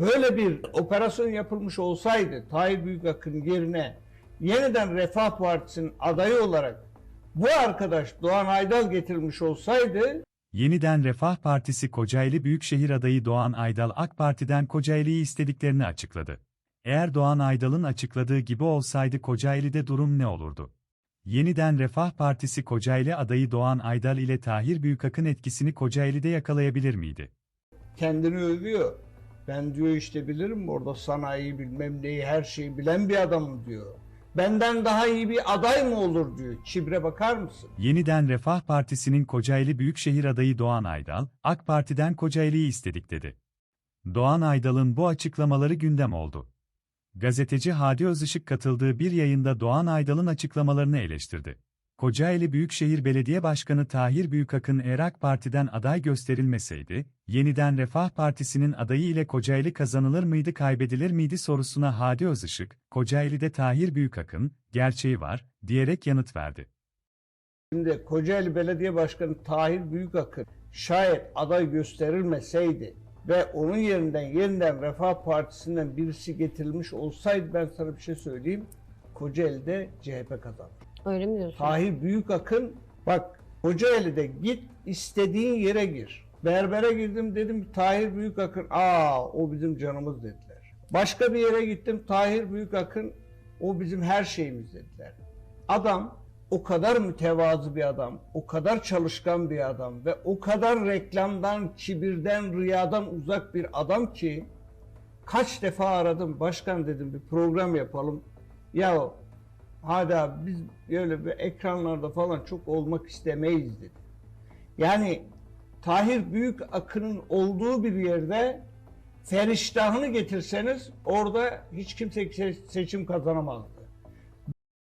böyle bir operasyon yapılmış olsaydı Tahir Büyükakın yerine yeniden Refah Partisi'nin adayı olarak bu arkadaş Doğan Aydal getirilmiş olsaydı Yeniden Refah Partisi Kocaeli Büyükşehir adayı Doğan Aydal AK Parti'den Kocaeli'yi istediklerini açıkladı. Eğer Doğan Aydal'ın açıkladığı gibi olsaydı Kocaeli'de durum ne olurdu? Yeniden Refah Partisi Kocaeli adayı Doğan Aydal ile Tahir Büyükakın etkisini Kocaeli'de yakalayabilir miydi? kendini övüyor. Ben diyor işte bilirim orada sanayi bilmem neyi her şeyi bilen bir adamım diyor. Benden daha iyi bir aday mı olur diyor. Çibre bakar mısın? Yeniden Refah Partisi'nin Kocaeli Büyükşehir adayı Doğan Aydal, AK Parti'den Kocaeli'yi istedik dedi. Doğan Aydal'ın bu açıklamaları gündem oldu. Gazeteci Hadi Özışık katıldığı bir yayında Doğan Aydal'ın açıklamalarını eleştirdi. Kocaeli Büyükşehir Belediye Başkanı Tahir Büyükakın eğer AK Parti'den aday gösterilmeseydi, yeniden Refah Partisi'nin adayı ile Kocaeli kazanılır mıydı kaybedilir miydi sorusuna Hadi Özışık, Kocaeli'de Tahir Büyükakın, gerçeği var, diyerek yanıt verdi. Şimdi Kocaeli Belediye Başkanı Tahir Büyükakın şayet aday gösterilmeseydi ve onun yerinden yeniden Refah Partisi'nden birisi getirilmiş olsaydı ben sana bir şey söyleyeyim. Kocaeli'de CHP kazanır. Öyle mi diyorsun? Tahir Büyükakın bak Kocaeli'de git istediğin yere gir. Berbere girdim dedim Tahir Büyükakın aa o bizim canımız dediler. Başka bir yere gittim Tahir Büyükakın o bizim her şeyimiz dediler. Adam o kadar mütevazı bir adam, o kadar çalışkan bir adam ve o kadar reklamdan, kibirden, riyadan uzak bir adam ki kaç defa aradım başkan dedim bir program yapalım. Ya hadi abi biz böyle bir ekranlarda falan çok olmak istemeyiz dedi. Yani Tahir Büyük Akın'ın olduğu bir yerde feriştahını getirseniz orada hiç kimse se- seçim kazanamazdı.